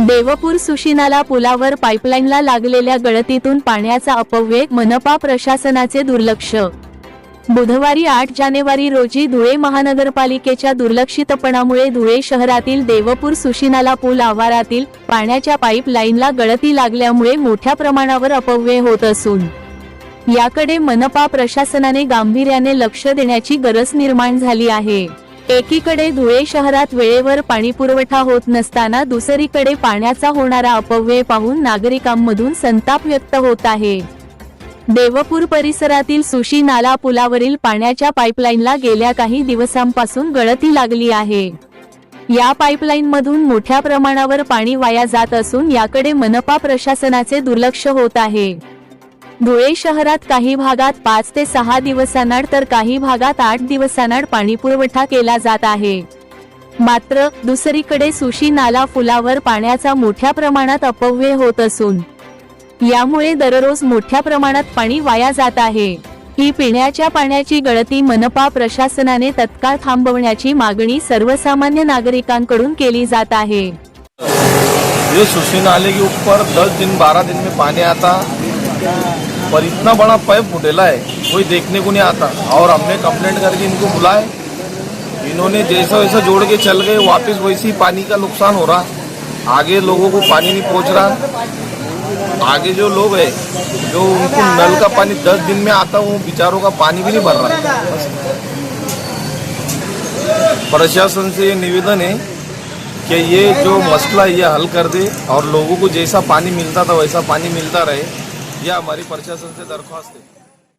देवपूर सुशिनाला पुलावर पाईपलाईनला लागलेल्या गळतीतून पाण्याचा अपव्यय मनपा प्रशासनाचे दुर्लक्ष. बुधवारी आठ जानेवारी रोजी धुळे महानगरपालिकेच्या दुर्लक्षितपणामुळे धुळे शहरातील देवपूर सुशिनाला पूल आवारातील पाण्याच्या पाईपलाईनला गळती लागल्यामुळे मोठ्या प्रमाणावर अपव्यय होत असून याकडे मनपा प्रशासनाने गांभीर्याने लक्ष देण्याची गरज निर्माण झाली आहे. एकीकडे धुळे शहरात वेळेवर पाणी पुरवठा होत नसताना दुसरीकडे पाण्याचा होणारा अपव्यय पाहून नागरिकांमधून संताप व्यक्त होत आहे. देवपूर परिसरातील सुशी नाला पुलावरील पाण्याच्या पाईपलाईनला गेल्या काही दिवसांपासून गळती लागली आहे. या पाईपलाईनमधून मोठ्या प्रमाणावर पाणी वाया जात असून याकडे मनपा प्रशासनाचे दुर्लक्ष होत आहे. धुळे शहरात काही भागात पाच ते सहा दिवसांआड तर काही भागात आठ दिवसांआड पाणी पुरवठा केला जात आहे. मात्र दुसरीकडे सुशी नाला फुलावर पाण्याचा मोठ्या प्रमाणात अपव्यय होत असून यामुळे दररोज मोठ्या प्रमाणात पाणी वाया जात आहे. ही पिण्याच्या पाण्याची गळती मनपा प्रशासनाने तत्काळ थांबवण्याची मागणी सर्वसामान्य नागरिकांकडून केली जात आहे. ये सुशी नाले के ऊपर दस दिन 12 दिन में पानी आता पर इतना बड़ा पाइप फुटेला है कोई देखने को नहीं आता। और हमने कंप्लेंट करके इनको बुलाए इन्होंने जैसा वैसा जोड़ के चल गए वापस वैसे ही पानी का नुकसान हो रहा। आगे लोगों को पानी नहीं पहुंच रहा। आगे जो लोग है जो उनको नल का पानी दस दिन में आता वो बेचारों का पानी भी नहीं भर रहा। प्रशासन से ये निवेदन है कि ये जो मसला है ये हल कर दे। और लोगों को जैसा पानी मिलता था वैसा पानी मिलता रहे। यह हमारी प्रशासन से दरख्वास्त है